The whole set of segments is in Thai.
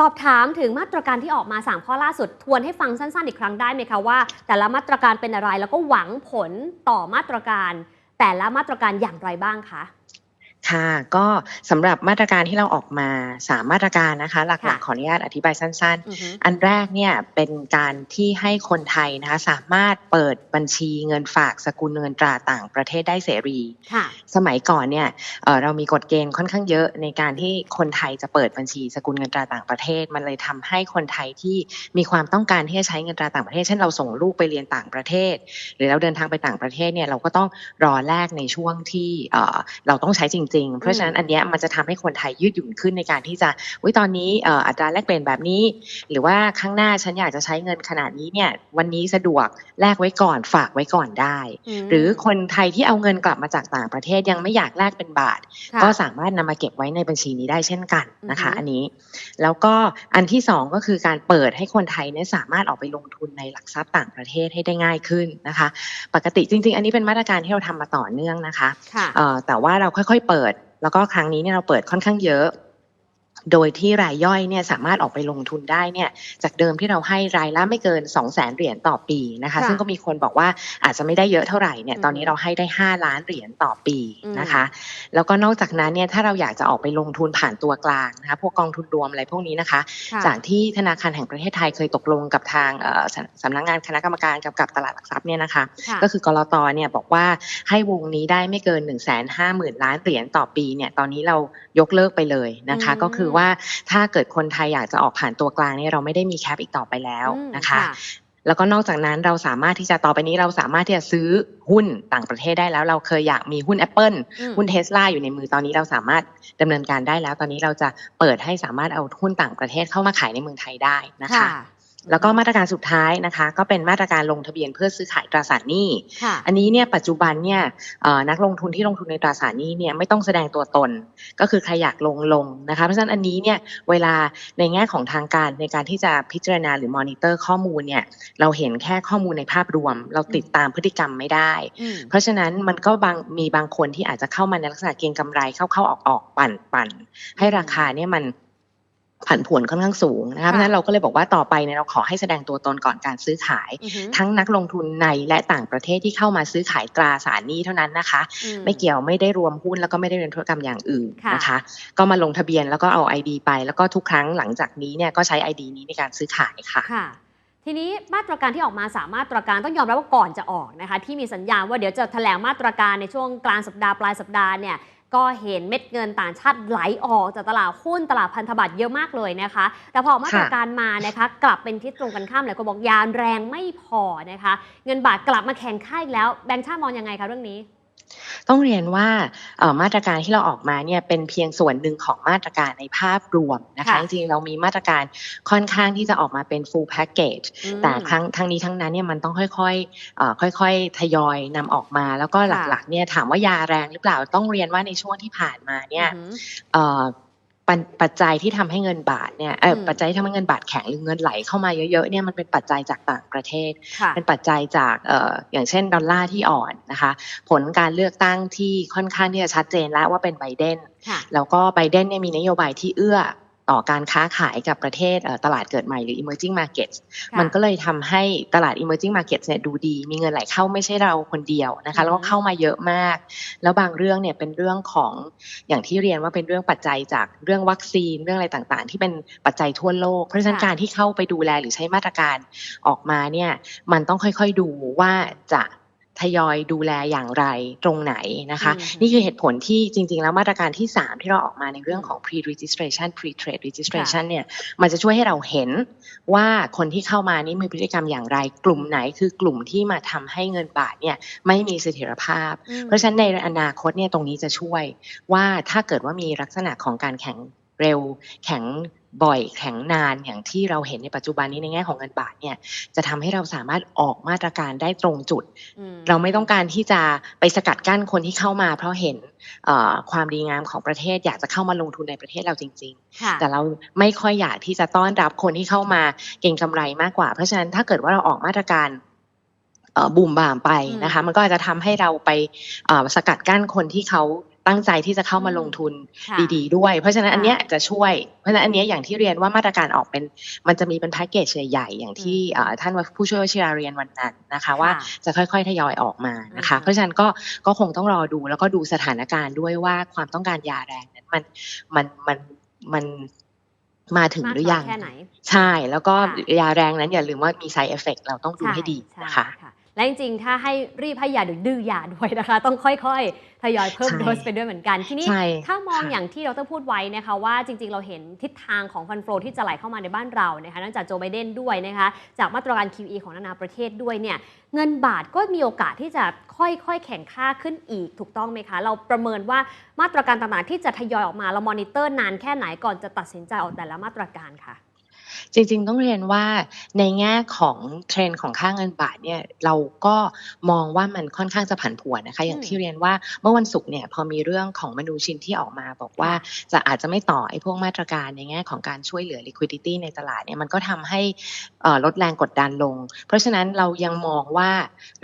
สอบถามถึงมาตรการที่ออกมาสามข้อล่าสุด ทวนให้ฟังสั้นๆ อีกครั้งได้ไหมคะว่า แต่ละมาตรการเป็นอะไรแล้วก็หวังผลต่อมาตรการ แต่ละมาตรการอย่างไรบ้างคะ ค่ะ ก็สำหรับมาตรการที่เราออกมาสามมาตรการนะคะ หลักค่ะๆขออนุญาตอธิบายสั้นอือฮึๆอันแรกเนี่ยเป็นการที่ให้คนไทยนะคะสามารถเปิดบัญชีเงินฝากสกุลเงินตราต่างประเทศได้เสรีค่ะสมัยก่อนเนี่ยเอ่อเรามีกฎเกณฑ์ค่อนข้างเยอะในการที่คนไทยจะเปิดบัญชีสกุลเงินตราต่างประเทศ มันเลยทำให้คนไทยที่มีความต้องการที่จะใช้เงินตราต่างประเทศ เช่นเราส่งลูกไปเรียนต่างประเทศ หรือเราเดินทางไปต่างประเทศเนี่ยเราก็ต้องรอแลกในช่วงที่เอ่อเราต้องใช้จริงๆ เพราะฉะนั้นอันเนี้ยมันจะทำให้คนไทยยืดหยุ่นขึ้นในการที่จะวิตอนนี้เอ่ออัตราแลกเปลี่ยนแบบนี้ หรือว่าข้างหน้าฉันอยากจะใช้เงินขนาดนี้เนี่ยวันนี้สะดวกแลกไว้ก่อนฝากไว้ก่อนได้มหรือคนไทยที่เอาเงินกลับมาจากต่างประเทศยังไม่อยากแลกเป็นบาทค่ะก็สามารถนำมาเก็บไว้ในบัญชีนี้ได้เช่นกันนะคะอือฮึอันนี้ แล้วก็อันที่สองก็คือการเปิดให้คนไทยเนี่ยสามารถออกไปลงทุนในหลักทรัพย์ต่างประเทศให้ได้ง่ายขึ้นนะคะ ปกติจริง ๆ อันนี้เป็นมาตรการที่เราทำมาต่อเนื่องนะคะค่ะเอ่อแต่ว่าเราค่อยๆเปิด แล้วก็ครั้งนี้เนี่ยเราเปิดค่อนข้างเยอะ โดยที่รายย่อยเนี่ยสามารถออกไปลงทุนได้เนี่ยจากเดิมที่เราให้รายละไม่เกิน 2 0 0แสนเหรียญต่อปีนะคะค่ะซึ่งก็มีคนบอกว่าอาจจะไม่ได้เยอะเท่าไหร่เนี่ยอืมตอนนี้เราให้ได้ 5 ล้านเหรียญต่อปีอืมนะคะ แล้วก็นอกจากนั้นเนี่ยถ้าเราอยากจะออกไปลงทุนผ่านตัวกลางนะคะพวกกองทุนรวมอะไรพวกนี้นะคะค่ะจากที่ธนาคารแห่งประเทศไทยเคยตกลงกับทางเอ่อสำสำนักงานคณะกรรมการกำกับตลาดหลักทรัพย์เนี่ยนะคะค่ะก็คือกรตเนี่ยบอกว่าให้วงนี้ได้ไม่เกิน1 5 0 0 0 0ล้านเหรียญต่อปีเนี่ยตอนนี้เรายกเลิกไปเลยนะคะอืมก็คือว่าถ้าเกิดคนไทยอยากจะออกผ่านตัวกลางเนี่ยเราไม่ได้มีแคปอีกต่อไปแล้วอืมนะคะแล้วก็นอกจากนั้นเราสามารถที่จะต่อไปนี้เราสามารถที่จะซื้อหุ้นต่างประเทศได้แล้ว เราเคยอยากมีหุ้น Apple อืมหุ้นเทสลาอยู่ในมือตอนนี้เราสามารถดำเนินการได้แล้ว ตอนนี้เราจะเปิดให้สามารถเอาหุ้นต่างประเทศเข้ามาขายในเมืองไทยได้นะคะ แล้วก็มาตรการสุดท้ายนะคะ ก็เป็นมาตรการลงทะเบียนเพื่อซื้อขายตราสารหนี้ค่ะอันนี้เนี่ยปัจจุบันเนี่ยเอ่อนักลงทุนที่ลงทุนในตราสารหนี้เนี่ยไม่ต้องแสดงตัวตน ก็คือใครอยากลงลงนะคะ เพราะฉะนั้นอันนี้เนี่ยเวลาในแง่ของทางการในการที่จะพิจารณาหรือมอนิเตอร์ข้อมูลเนี่ยเราเห็นแค่ข้อมูลในภาพรวม เราติดตามพฤติกรรมไม่ได้อืมเพราะฉะนั้นมันก็บางมีบางคนที่อาจจะเข้ามาในลักษณะเก็งกำไรเข้าเข้าออกออกปั่นปั่นให้ราคาเนี่ยมัน ผันผวนค่อนข้างสูงนะคะเพราะฉะนั้นเราก็เลยบอกว่าต่อไปเนี่ยเราขอให้แสดงตัวตนก่อนการซื้อขายอือฮึทั้งนักลงทุนในและต่างประเทศที่เข้ามาซื้อขายตราสารหนี้เท่านั้นนะคะอืไม่เกี่ยวไม่ได้รวมหุ้นแล้วก็ไม่ได้เรียนธุรกรรมอย่างอื่นค่ะนะคะ ก็มาลงทะเบียนแล้วก็เอา ID ไป แล้วก็ทุกครั้งหลังจากนี้เนี่ยก็ใช้ ID นี้ในการซื้อขายค่ะค่ะทีนี้มาตรการที่ออกมาสามมาตรการต้องยอมรับว่าก่อนจะออกนะคะที่มีสัญญาณว่าเดี๋ยวจะแถลงมาตรการในช่วงกลางสัปดาห์ปลายสัปดาห์เนี่ย ก็เห็นเม็ดเงินต่างชาติไหลออกจากตลาดหุ้นตลาดพันธบัตรเยอะมากเลยนะคะ แต่พอมาตรการมานะคะ กลับเป็นทิศตรงกันข้ามหลายคนบอกยานแรงไม่พอนะคะ เงินบาทกลับมาแข็งค่าอีกแล้วแบงค์ชาติมองยังไงคะเรื่องนี้ ต้องเรียนว่าเอ่อมาตรการที่เราออกมาเนี่ยเป็นเพียงส่วนหนึ่งของมาตรการในภาพรวมนะคะค่ะจริงๆเรามีมาตรการค่อนข้างที่จะออกมาเป็น full package อืมแต่ครั้งทั้งนี้ทั้งนั้นเนี่ยมันต้องค่อยๆเอ่อค่อยๆทยอยนำออกมา แล้วก็ค่ะหลักๆเนี่ยถามว่ายาแรงหรือเปล่าต้องเรียนว่าในช่วงที่ผ่านมาเนี่ยอือหือเอ่อ ปัจปัจจัยที่ทำให้เงินบาทเนี่ยเอ่ออมปัจจัยที่ทำให้เงินบาทแข็งหรือเงินไหลเข้ามาเยอะๆเนี่ยมันเป็นปัจจัยจากต่างประเทศค่ะเป็นปัจจัยจากเอ่ออย่างเช่นดอลลาร์ที่อ่อนนะคะ ผลการเลือกตั้งที่ค่อนข้างที่จะชัดเจนแล้วว่าเป็นไบเดนค่ะแล้วก็ไบเดนเนี่ยมีนโยบายที่เอื้อ ต่อการค้าขายกับประเทศเอ่อตลาดเกิดใหม่หรือ emerging markets ค่ะมันก็เลยทำให้ตลาด emerging markets เนี่ยดูดี มีเงินไหลเข้าไม่ใช่เราคนเดียวนะคะ แล้วก็เข้ามาเยอะมาก แล้วบางเรื่องเนี่ยเป็นเรื่องของอย่างที่เรียนว่าเป็นเรื่องปัจจัยจากเรื่องวัคซีนเรื่องอะไรต่างๆ ที่เป็นปัจจัยทั่วโลก เพราะฉะนั้นค่ะการที่เข้าไปดูแลหรือใช้มาตรการออกมาเนี่ยมันต้องค่อยๆดูว่าจะ ทยอยดูแลอย่างไรตรงไหนนะคะอืมนี่คือเหตุผลที่จริง ๆ แล้วมาตรการที่ 3 ที่เราออกมาในเรื่องของ pre-registration pre-trade registration เนี่ยมันจะช่วยให้เราเห็นว่าคนที่เข้ามานี่มีพฤติกรรมอย่างไร กลุ่มไหนคือกลุ่มที่มาทำให้เงินบาทเนี่ยไม่มีเสถียรภาพอืมเพราะฉะนั้นในอนาคตเนี่ยตรงนี้จะช่วยว่าถ้าเกิดว่ามีลักษณะของการแข่งเร็วแข็ง บ่อยแข็งนานอย่างที่เราเห็นในปัจจุบันนี้ในแง่ของเงินบาทเนี่ยจะทำให้เราสามารถออกมาตรการได้ตรงจุดอืมเราไม่ต้องการที่จะไปสกัดกั้นคนที่เข้ามา เพราะเห็นเอ่อความดีงามของประเทศอยากจะเข้ามาลงทุนในประเทศเราจริงค่ะๆแต่เราไม่ค่อยอยากที่จะต้อนรับคนที่เข้ามาเก่งกำไรมากกว่า เพราะฉะนั้นถ้าเกิดว่าเราออกมาตรการเอ่อบูมบามไปนะคะมันก็อาจจะทำให้เราไปเอ่อสกัดกั้นคนที่เขา ตั้งใจที่จะเข้ามาอืมลงทุนค่ะดีๆด้วย เพราะฉะนั้นค่ะอันเนี้ยจะช่วย เพราะฉะนั้นอันเนี้ยอย่างที่เรียนว่ามาตรการออกเป็นมันจะมีเป็นแพ็กเกจใหญ่ๆอย่างที่อืมเอ่อท่านผู้ช่วยวชิราเรียนวันนั้นนะคะ ว่าค่ะจะค่อยๆทยอยออกมานะคะอืมเพราะฉะนั้นก็ก็คงต้องรอดูแล้วก็ดูสถานการณ์ด้วยว่าความต้องการยาแรงนั้นมันมันมันมันมาถึงมากหรือน้ยัอยงแค่ไหนใช่ แล้วก็ค่ะยาแรงนั้นอย่าลืมว่ามี side effect เราต้องดูให้ดีช่นะคะใช่ และจริงๆ ถ้าให้รีบให้ยาหรือดื้อยาด้วยนะคะ ต้องค่อยๆ ทยอยเพิ่มใช่โดสไปด้วยเหมือนกัน ทีนี้ใช่ถ้ามองค่ะอย่างที่ดรพูดไว้นะคะ ว่าจริงๆ เราเห็นทิศทางของฟันโฟที่จะไหลเข้ามาในบ้านเรานะคะเนื่องจากโจไบเดนด้วยนะคะ จากมาตรการ QE ของนานาประเทศด้วยเนี่ย เงินบาทก็มีโอกาสที่จะค่อยๆ แข่งค่าขึ้นอีกถูกต้องไหมคะ เราประเมินว่ามาตรการต่างๆ ที่จะทยอยออกมาเรามอนิเตอร์นานแค่ไหนก่อนจะตัดสินใจออกแต่ละมาตรการค่ะ จริงๆต้องเรียนว่าในแง่ของเทรนด์ของค่าเงินบาทเนี่ยเราก็มองว่ามันค่อนข้างจะผันผวนนะคะ อย่างอืมที่เรียนว่าเมื่อวันศุกร์เนี่ยพอมีเรื่องของมนูชินที่ออกมาบอกว่าจะอาจจะไม่ต่อไอ้พวกมาตรการในแง่ของการช่วยเหลือ liquidity ในตลาดเนี่ยมันก็ทำให้เอ่อลดแรงกดดันลง เพราะฉะนั้นเรายังมองว่า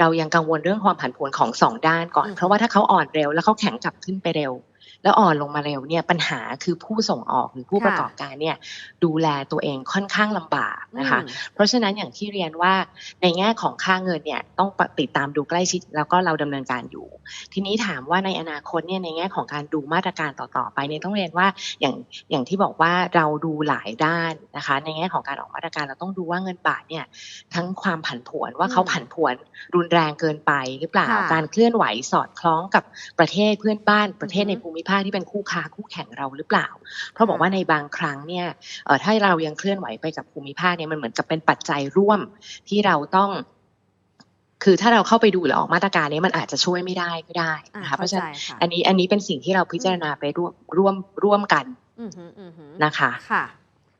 เรายังกังวลเรื่องความผันผวนของสองด้านก่อนอืมเพราะว่าถ้าเขาอ่อนเร็วแล้วเขาแข็งกลับขึ้นไปเร็ว แล้วอ่อนลงมาเร็วเนี่ยปัญหาคือผู้ส่งออกหรือผู้ค่ะประกอบการเนี่ยดูแลตัวเองค่อนข้างลำบากนะคะอืมเพราะฉะนั้นอย่างที่เรียนว่าในแง่ของค่าเงินเนี่ยต้องติดตามดูใกล้ชิดแล้วก็เราดำเนินการอยู่ ทีนี้ถามว่าในอนาคตเนี่ยในแง่ของการดูมาตรการต่อๆไปเนี่ยต้องเรียนว่าอย่างอย่างที่บอกว่าเราดูหลายด้านนะคะ ในแง่ของการออกมาตรการเราต้องดูว่าเงินบาทเนี่ยทั้งความผันผวนว่าเขาอืมผันผวนรุนแรงเกินไปหรือเปล่าค่ะการเคลื่อนไหวสอดคล้องกับประเทศเพื่อนบ้านประเทศอือฮึในภูมิภาคที่เป็นคู่ค้าคู่แข่งเราหรือเปล่า เพราะบอกค่ะว่าในบางครั้งเนี่ยเอ่อถ้าเรายังเคลื่อนไหวไปกับภูมิภาคเนี่ยมันเหมือนกับเป็นปัจจัยร่วมที่เราต้องคือถ้าเราเข้าไปดูหรือออกมาตรการเนี้มันอาจจะช่วยไม่ได้ก็ได้อ่านะคะเพเข้าราะฉะใจนั้นค่ะอันนี้อันนี้เป็นสิ่งที่เราพิจารณาไปร่วมร่วมร่วมกันอือหืออือหือนะคะค่ะ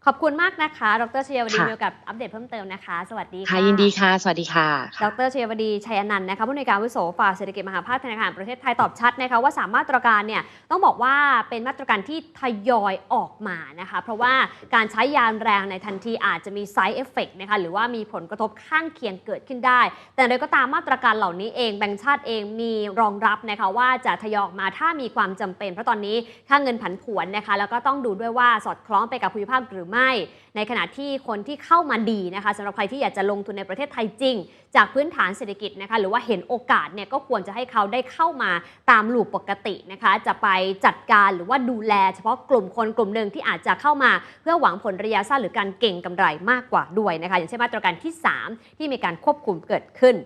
ขอบคุณมากนะคะ ดรชยวดีค่ะมีโอกาสอัปเดตเพิ่มเติมนะคะ สวัสดีค่ะค่ะยินดีค่ะ สวัสดีค่ะ ดรชยวดีชัยอนันต์นะคะผู้ในวยการอาวุโสฝ่ายเศรษฐกิจมหาภาคธนาคารประเทศไทยตอบชัดนะคะว่าสามมาตรการเนี่ยต้องบอกว่าเป็นมาตรการที่ทยอยออกมานะคะ เพราะว่าการใช้ยานแรงในทันทีอาจจะมี side effect นะคะหรือว่ามีผลกระทบข้างเคียงเกิดขึ้นได้ แต่โดยก็ตามมาตรการเหล่านี้เองแบงก์ชาติเองมีรองรับนะคะว่าจะทยอยออกมาถ้ามีความจำเป็น เพราะตอนนี้ค่าเงินผันผวนนะคะแล้วก็ต้องดูด้วยว่าสอดคล้องไปกับภูมิภาคหรือไม่ ในขณะที่คนที่เข้ามาดีนะคะสำหรับใครที่อยากจะลงทุนในประเทศไทยจริง จากพื้นฐานเศรษฐกิจนะคะหรือว่าเห็นโอกาสเนี่ยก็ควรจะให้เขาได้เข้ามาตามลูปปกตินะคะจะไปจัดการหรือว่าดูแล เฉพาะกลุ่มคนกลุ่มหนึ่งที่อาจจะเข้ามาเพื่อหวังผลระยะสั้นหรือการเก่งกำไรมากกว่าด้วยนะคะอย่างเช่นมาตรการที่ 3 ที่มีการควบคุมเกิดขึ้น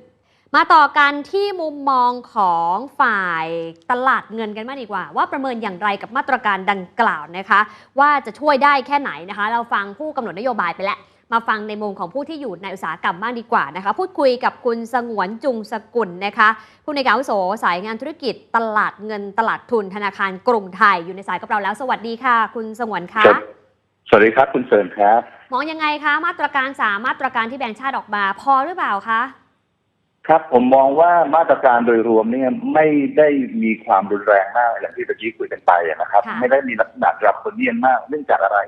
มาต่อกันที่มุมมองของฝ่ายตลาดเงินกันมากดีกว่า ว่าประเมินอย่างไรกับมาตรการดังกล่าวนะคะ ว่าจะช่วยได้แค่ไหนนะคะ เราฟังผู้กำหนดนโยบายไปแล้ว มาฟังในมุมของผู้ที่อยู่ในอุตสาหกรรมบ้างดีกว่านะคะ พูดคุยกับคุณสงวนจุงสกุลนะคะผู้ในวยการอาวุโสสายงานธุรกิจตลาดเงินตลาดทุนธนาคารกรุงไทยอยู่ในสายกับเราแล้ว สวัสดีค่ะ คุณสงวนคะครับสวัสดีครับคุณเซิร์นครับมองยังไงคะมาตรการสามมาตรการที่แบงก์ชาติออกมาพอหรือเปล่าคะ ครับผมมองว่ามาตรการโดยรวมเนี่ยไม่ได้มีความรุนแรงมากอย่างที่เมื่อกี้คุยกันไปอะนะครับ ค่ะ ไม่ได้มีลักษณะรับคนเนียนมากเนื่องจากอะไร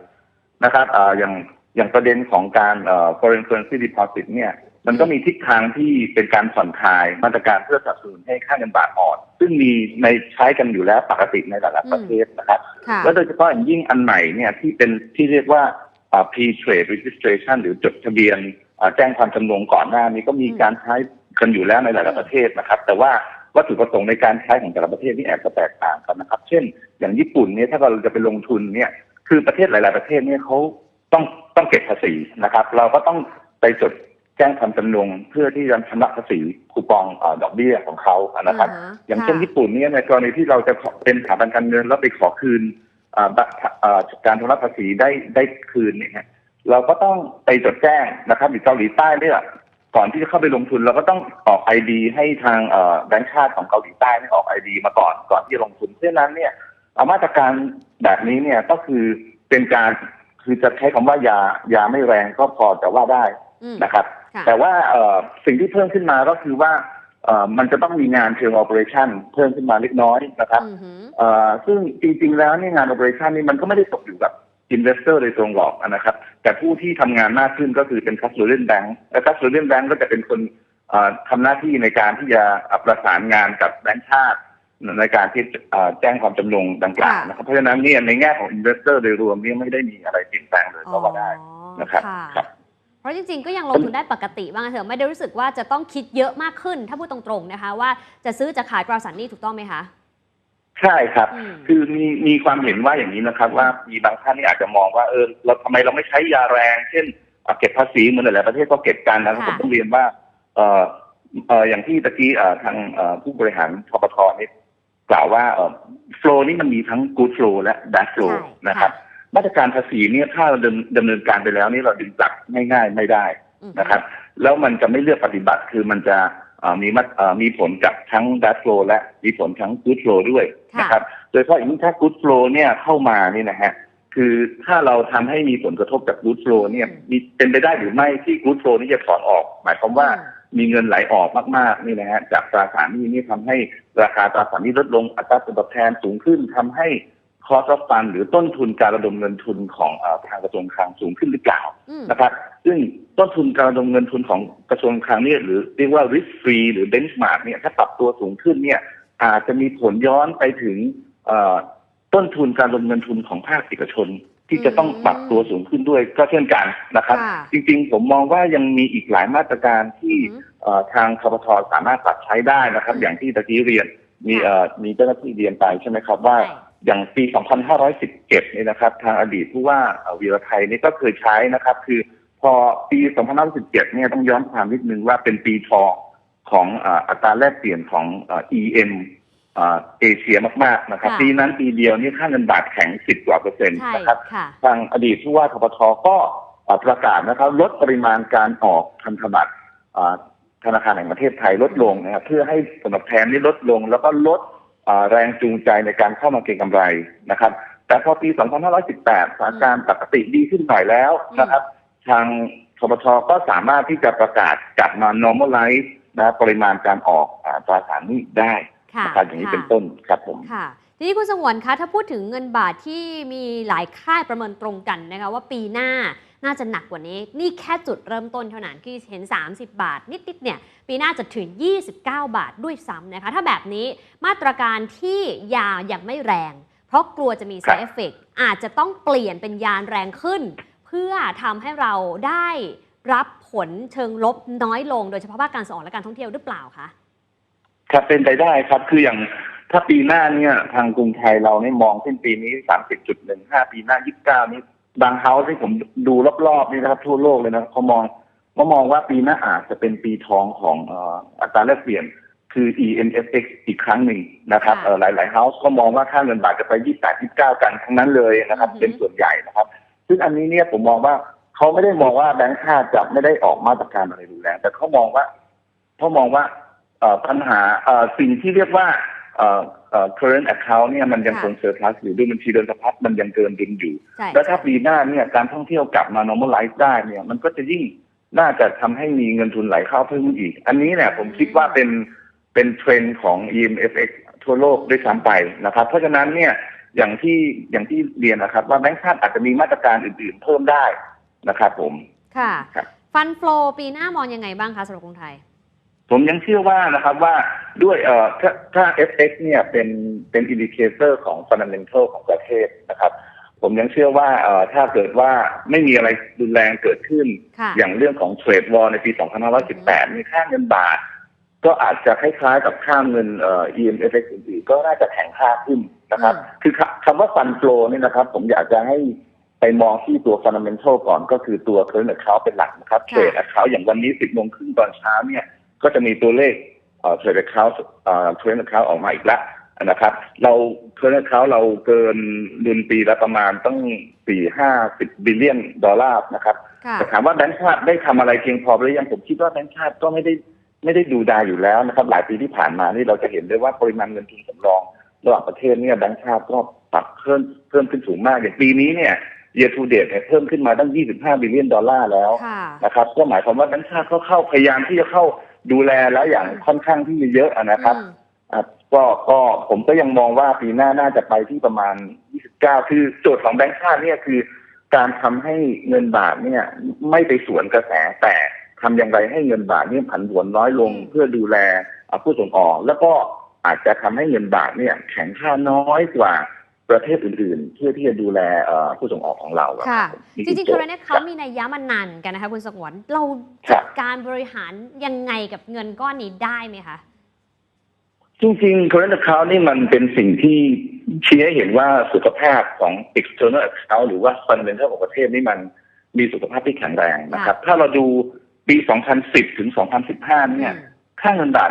นะครับอ่าอย่างอย่างประเด็นของการเอ่อ foreign currency deposit เนี่ยมันก็มีทิศทางที่เป็นการผ่อนคลายมาตรการเพื่อสนับสนุนให้ค่าเงินบาทอ่อน ซึ่งมีในใช้กันอยู่แล้วปกติในหลายๆประเทศนะครับ ค่ะ และโดยเฉพาะอย่างยิ่งอันใหม่เนี่ยที่เป็นที่เรียกว่าอ่า pre-trade registration หรือจดทะเบียนอ่าแจ้งความจำนงก่อนหน้านี้ก็มีอืมการใช้ กันอยู่แล้วในหลายๆประเทศนะครับ แต่ว่าวัตถุประสงค์ในการใช้ของแต่ละประเทศนี่แอบจะแตกต่างกันนะครับ เช่น อย่างญี่ปุ่นเนี่ยถ้าเราจะไปลงทุนเนี่ยคือประเทศหลาย ๆ ประเทศเนี่ยเขาต้องต้องเก็บภาษีนะครับ เราก็ต้องไปจดแจ้งความจำนงเพื่อที่จะชำระภาษีคูปองอาดอกเบี้ยของเขานะครับฮอย่างเช่นค่ะญี่ปุ่นเนี่ยในกรณีที่เราจะขอเป็นสถาบันการเงินแล้วไปขอคืนอ่าบัตรอ่าการชำระภาษีได้ได้คืนเนี่ยฮะเราก็ต้องไปจดแจ้งนะครับอยู่เกาหลีใต้เนี่ย ก่อนที่จะเข้าไปลงทุนเราก็ต้องออกไอดีให้ทางเอ่อแบงค์ชาติของเกาหลีใต้เนี่ยออกไอดีมาก่อนก่อนที่จะลงทุนเพราะฉะนั้นเนี่ยเอามาตรการแบบนี้เนี่ยก็คือเป็นการคือจะใช้คำว่ายายาไม่แรงก็พอจะว่าได้อืมนะครับค่ะแต่ว่าเอ่อสิ่งที่เพิ่มขึ้นมาก็คือว่าเอ่อมันจะต้องมีงานเชิง operation เพิ่มขึ้นมาเล็กน้อยนะครับอือหือเอ่อซึ่งจริงๆแล้วเนี่ยงาน operation นี่มันก็ไม่ได้ตกอยู่กับ investor โดยตรงหรอกนะครับ แต่ผู้ที่ทำงานมากขึ้นก็คือเป็น custodian bank และ custodian bank ก็จะเป็นคนเอ่อทำหน้าที่ในการที่จะประสานงานกับแบงก์ชาติในการที่เอ่อแจ้งความจำนงดังกล่าวค่ะนะครับเพราะฉะนั้นเนี่ยในแง่ของ investor โดยรวมเนี่ยไม่ได้มีอะไรเปลี่ยนแปลงเลยก็ว่าได้อ๋อนะครับค่ะครับเพราะจริงๆ ก็ยังลงทุนได้ปกติบ้างนเถอะไม่ได้รู้สึกว่าจะต้องคิดเยอะมากขึ้น ถ้าพูดตรงๆนะคะ ว่าจะซื้อจะขายตราสารหนี้ถูกต้องไหมคะ ใช่ครับ อืม คือมีมีความเห็นว่าอย่างนี้นะครับ ว่ามีบางท่านที่อาจจะมองว่าเออเราทำไมเราไม่ใช้ยาแรง เช่นเอ่อเก็บภาษีเหมือนหลายๆประเทศก็เก็บกันนะครับค่ะ ผมต้องเรียนว่าเออเอออย่างที่ตะกี้เอ่อทางเอ่อผู้บริหารทบทนี่กล่าวว่าเออโฟลนี่มันมีทั้ง good flow และ bad flow ใช่นะครับ มาตรการภาษีเนี่ยถ้าเราดำดำเนินการไปแล้วนี่เราดึงกลับง่าย ๆ ไม่ได้อืมนะครับ แล้วมันจะไม่เลือกปฏิบัติคือมันจะเอ่อ มีมัดเอ่อมีผลกับทั้ง bad flow และมีผลทั้ง good flow ด้วยค่ะนะครับ โดยเฉพาะอย่างยิ่งถ้า good flow เนี่ยเข้ามานี่นะฮะคือถ้าเราทำให้มีผลกระทบกับ good flow เนี่ยอืมมีเป็นไปได้หรือไม่ที่ good flow นี่จะถอนออก หมายความว่าอืมมีเงินไหลออกมากๆนี่นะฮะจากตราสารหนี้นี่ทำให้ราคาตราสารหนี้ลดลงอัตราผลตอบแทนสูงขึ้นทำให้ cost of fund หรือต้นทุนการระดมเงินทุนของเออทางกระทรวงคลังสูงขึ้นหรือเปล่าอืมนะครับซึ่งต้นทุนการระดมเงินทุนของกระทรวงคลังเนี่ยหรือเรียกว่า risk free หรือ benchmark เนี่ยถ้าปรับตัวสูงขึ้นเนี่ยอาจจะมีผลย้อนไปถึงเอ่อต้นทุนการระดมเงินทุนของภาคเอกชน ที่จะต้องปรับตัวสูงขึ้นด้วยก็เช่นกันนะครับค่ะจริงๆ ผมมองว่ายังมีอีกหลายมาตรการที่อืมเอ่อทางคปทสามารถปรับใช้ได้นะครับอืมอย่างที่ตะกี้เรียนมีค่ะเอ่อมีเจ้าหน้าที่เรียนไปใช่ไหมครับว่าใช่อย่างปี 2517เนี่ยนะครับ ทางอดีตผู้ว่าเอ่อวีรไทยนี่ก็เคยใช้นะครับ คือ พอปี2517เนี่ยต้องย้อนความนิดนึงว่าเป็นปีทองของเอ่ออัตราแลกเปลี่ยนของเอ่อ EM เอ่อเอเชียมากๆนะครับค่ะปีนั้นปีเดียวนี่ค่าเงินบาทแข็ง 10 กว่าเปอร์เซ็นต์ใช่นะครับค่ะทางอดีตผู้ว่าทปทก็เอ่อประกาศนะครับลดปริมาณการออกพันธบัตรเอ่อธนาคารแห่งประเทศไทยลดลงนะครับเพื่อให้ผลตอบแทนนี่ลดลง แล้วก็ลดเอ่อแรงจูงใจในการเข้ามาเก็งกำไรนะครับ แต่พอปี 2518สถานการณ์ปกติดีขึ้นหน่อยแล้วนะครับ ทางทปทก็สามารถที่จะประกาศกลับมา normalize นะปริมาณการออกอาตราสารหนี้ได้ค่ะนะครับอย่างนี้ค่ะเป็นต้นครับผมค่ะทีนี้คุณสงวนคะถ้าพูดถึงเงินบาทที่มีหลายค่ายประเมินตรงกันนะคะว่าปีหน้าน่าจะหนักกว่านี้ นี่แค่จุดเริ่มต้นเท่านั้นคือเห็น 30 บาท นิดๆเนี่ยปีหน้าจะถึง 29 บาทด้วยซ้ำนะคะถ้าแบบนี้มาตรการที่ยายังไม่แรง เพราะกลัวจะมีครับ side effect อาจจะต้องเปลี่ยนเป็นยานแรงขึ้น เพื่อทำให้เราได้รับผลเชิงลบน้อยลง โดยเฉพาะภาคการส่งออกและการท่องเที่ยวหรือเปล่าคะครับเป็นไปได้ครับคืออย่างถ้าปีหน้าเนี่ย ทางกรุงไทยเราเนี่ยมองสิ้นปีนี้30.15ปีหน้า29นี้บางเฮาส์ที่ผมดูรอบๆนี่นะครับ ทั่วโลกเลยนะเขามองเขามองว่าปีหน้าอาจจะเป็นปีทองของเอ่ออัตราแลกเปลี่ยนคือ EMFX อีกครั้งหนึ่งนะครับค่ะเอ่อหลายๆเฮาส์ก็มองว่าค่าเงินบาทจะไป 28 29 กันทั้งนั้นเลยนะครับอือฮึเป็นส่วนใหญ่นะครับ ซึ่งอันนี้เนี่ยผมมองว่าเขาไม่ได้มองว่าแบงค์ชาติจะไม่ได้ออกมาตรการอะไรรุนแรงแต่เขามองว่าเขามองว่าเอ่อปัญหาเอ่อสิ่งที่เรียกว่าเอ่อเอ่อ current account เนี่ยมันยังค่ะคงเซอร์พลัสอยู่ด้วยบัญชีเดินสะพัดมันยังเกินดุลอยู่ใช่แล้วถ้าปีหน้าเนี่ยการท่องเที่ยวกลับมา normalize ได้เนี่ยมันก็จะยิ่งน่าจะทำให้มีเงินทุนไหลเข้าเพิ่มขึ้นอีก อันนี้เนี่ยผมคิดว่าเป็นเป็นเทรนด์ของ EMFX ทั่วโลกด้วยซ้ำไปนะครับ เพราะฉะนั้นเนี่ย อย่างที่อย่างที่เรียนนะครับ ว่าแบงก์ชาติอาจจะมีมาตรการอื่น ๆ เพิ่มได้นะครับผมค่ะครับฟันโฟลปีหน้ามองยังไงบ้างคะสำหรับกรุงไทย ผมยังเชื่อว่านะครับว่าด้วยเอ่อถ้าถ้า FX เนี่ยเป็นเป็นอินดิเคเตอร์ของ fundamental ของประเทศนะครับ ผมยังเชื่อว่าเอ่อถ้าเกิดว่าไม่มีอะไรรุนแรงเกิดขึ้น ค่ะอย่างเรื่องของเทรดวอลในปี 2518มีค่าเงินบาท ก็อาจจะคล้ายๆกับค่าเงินเอ่อ EMFX อื่นๆก็น่าจะแข็งค่าขึ้น นะครับอืมคือคคำว่าฟันโฟนี่นะครับ ผมอยากจะให้ไปมองที่ตัว fundamental ก่อนก็คือตัว current account เป็นหลักนะครับค่ะเทรด account อย่างวันนี้10โมงครึ่งตอนเช้าเนี่ย ก็จะมีตัวเลขเทรด account เทรด account ออกมาอีกแล้วนะครับ เราเทรด account เราเกินดุลปีละประมาณตั้งสี่ห้าสิบบิลเลียนดอลลาร์นะครับค่ะแต่ถามว่าแบงก์ชาติได้ทำอะไรเพียงพอหรือยังผมคิดว่าแบงก์ชาติก็ไม่ได้ไม่ได้ดูดายอยู่แล้วนะครับ หลายปีที่ผ่านมานี่เราจะเห็นได้ว่าปริมาณเงินทุนสำรอง ระหว่างประเทศเนี่ยแบงก์ชาติก็ปรับเพิ่มเพิ่มขึ้นสูงมากอย่างปีนี้เนี่ย year to date เนี่ยเพิ่มขึ้นมาตั้ง 25 บิลเลียนดอลลาร์แล้วค่ะนะครับ ก็หมายความว่าแบงก์ชาติก็เข้าพยายามที่จะเข้าดูแลแล้วอย่างค่อนข้างที่จะเยอะอะนะครับอืมอะก็ก็ผมก็ยังมองว่าปีหน้าน่าจะไปที่ประมาณ 29 คือโจทย์ของแบงก์ชาติเนี่ยคือการทำให้เงินบาทเนี่ยไม่ไปสวนกระแสแต่ทำอย่างไรให้เงินบาทเนี่ยผันผวนน้อยลงอืมเพื่อดูแลอะผู้ส่งออก แล้วก็ อาจจะทำให้เงินบาทเนี่ย แข็งค่าน้อยกว่าประเทศอื่นๆ เพื่อที่จะดูแลเอ่อผู้ส่งออกของเราอค่ะนี่จคือริงๆโจ c ท u r r e n t เขามีนัยยะมานานเหมือนกันนะคะคุณสงวนเราครัจับดการบริหารยังไงกับเงินก้อนนี้ได้ไหมคะ จริงๆ current account นี่มันเป็นสิ่งที่ชี้ให้เห็นว่าสุขภาพของ external account หรือว่า fundamental ของประเทศนี่มันมีสุขภาพที่แข็งแรงนะครับ ถ้าเราดูปี 2010 ถึง 2015 เนี่ย ค่าเงินบาท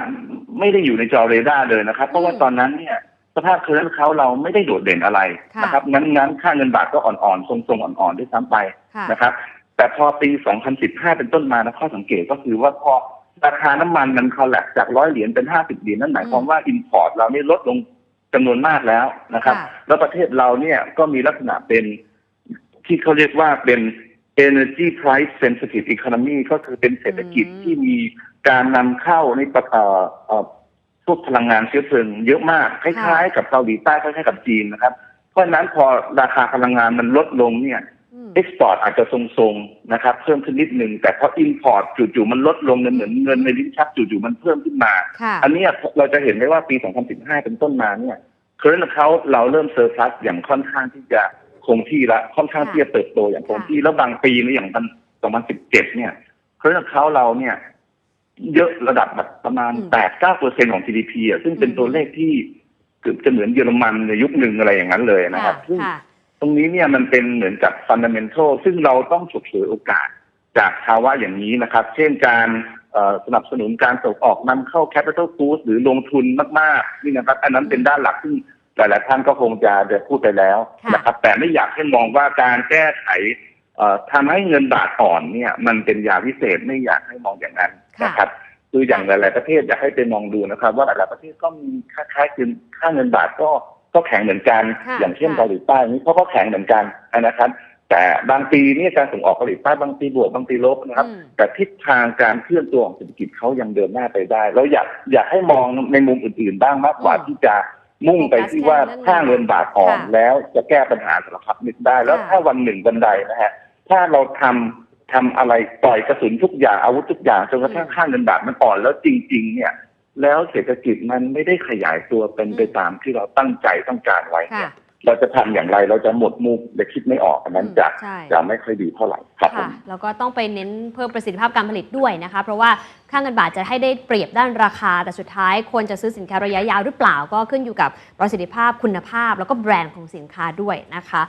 ไม่ได้อยู่ในจอเรดาร์เลยนะครับ เพราะว่าอืมตอนนั้นเนี่ยสภาพ current account เราไม่ได้โดดเด่นอะไรค่ะนะครับงั้นงั้นค่าเงินบาทก็อ่อนๆ ทรงๆ อ่อนๆด้วยซ้ำไปค่ะนะครับ แต่พอปี 2015 เป็นต้นมานะข้อสังเกตก็คือว่าพอราคาน้ำมันมันคอลแลกจากร้อยเหรียญเป็น50เหรียญนั่นหมายความว่า import เรานี่ลดลงจำนวนมากแล้วนะครับค่ะแล้วประเทศเราเนี่ยก็มีลักษณะเป็นที่เขาเรียกว่าเป็น energy price sensitive economy ก็คือเป็นเศรษฐกิจอืมที่มีการนำเข้าในประเอ่อเอ่อพวกพลังงานเชื้อเพลิงเยอะมาก คล้ายๆ กับเกาหลีใต้คล้ายๆกับจีนนะครับ เพราะฉะนั้นพอราคาพลังงานมันลดลงเนี่ยอืมเอ็กซ์พอร์ตอาจจะทรงๆนะครับ เพิ่มขึ้นนิดนึงแต่พออินพอร์ตจู่ๆมันลดลงเหมือนเงินในลิ้นชักจู่ๆมันเพิ่มขึ้นมาค่ะอันเนี้ยเราจะเห็นได้ว่าปี 2015 เป็นต้นมาเนี่ย current account เราเริ่มเซอร์พลัสอย่างค่อนข้างที่จะ คงที่ละค่อนข้างค่ะที่จะเติบโตอย่างคงที่แล้วบางปีในอย่าง2017เนี่ย current account เราเนี่ย เยอะระดับแบบประมาณอืม8-9เปอร์เซ็นของ GDP อะซึ่งเป็นอืมตัวเลขที่เกือบจะเหมือนเยอรมันในยุคหนึ่งอะไรอย่างนั้นเลยนะครับค่ะซึ่งค่ะตรงนี้เนี่ยมันเป็นเหมือนกับฟันดัมเ n นทัลซึ่งเราต้องฉกฉวยโอกาสจากภาวะอย่างนี้นะครับ เช่นการเอ่อสนับสนุนการส่งออกนำเข้า capital goods หรือลงทุนมาก ๆ นี่นะครับ อันนั้นเป็นด้านหลักซึ่ง หลายๆท่านก็คงจะได้พูดไปแล้วค่ะนะครับ แต่ไม่อยากให้มองว่าการแก้ไขเอ่อทำให้เงินบาทอ่อนเนี่ย มันเป็นยาพิเศษไม่อยากให้มองอย่างนั้นนะครับคืออย่างหลาย ๆ ประเทศอยากให้ไปมองดูนะครับ ว่าหลายๆประเทศก็มีค่าคล้ายคือค่าเงินบาทก็ก็แข็งเหมือนกันค่ะอย่างเช่นค่ะเกาหลีใต้นี่เขาก็แข็งเหมือนกันนะครับ แต่บางปีเนี่ยการส่งออกเกาหลีใต้บางปีบวกบางปีลบนะครับอืมแต่ทิศทางการเคลื่อนตัวของเศรษฐกิจเขายังเดินหน้าไปได้ แล้วอยากอยากให้มองในมุมอื่น ๆ บ้างมากกว่าอืมที่จะ มุ่งไปที่ว่าโฟกัสแค่เรื่องค่าเงินบาทอ่อนค่ะแล้วจะแก้ปัญหาสารพัดนึกได้ แล้วค่ะถ้าวันหนึ่งวันใดนะฮะถ้าเราทำทำอะไรปล่อยกระสุนทุกอย่างอาวุธทุกอย่างจนกระทั่งค่าเงินบาทมันอ่อนแล้วจริง ๆ เนี่ย แล้วเศรษฐกิจมันไม่ได้ขยายตัวเป็นไปอืมตามที่เราตั้งใจต้องการไว้เนี่ค่ะย เราจะทำอย่างไรเราจะหมดมุกและคิดไม่ออกอันนั้นจะใช่จะไม่ค่อยดีเท่าไหร่ครับผค่ะมแล้วก็ต้องไปเน้นเพิ่มประสิทธิภาพการผลิตด้วยนะคะ เพราะว่าค่าเงินบาทจะให้ได้เปรียบด้านราคา แต่สุดท้ายคนจะซื้อสินค้าระยะยาวหรือเปล่าก็ขึ้นอยู่กับประสิทธิภาพคุณภาพ แล้วก็แบรนด์ของสินค้าด้วยนะคะ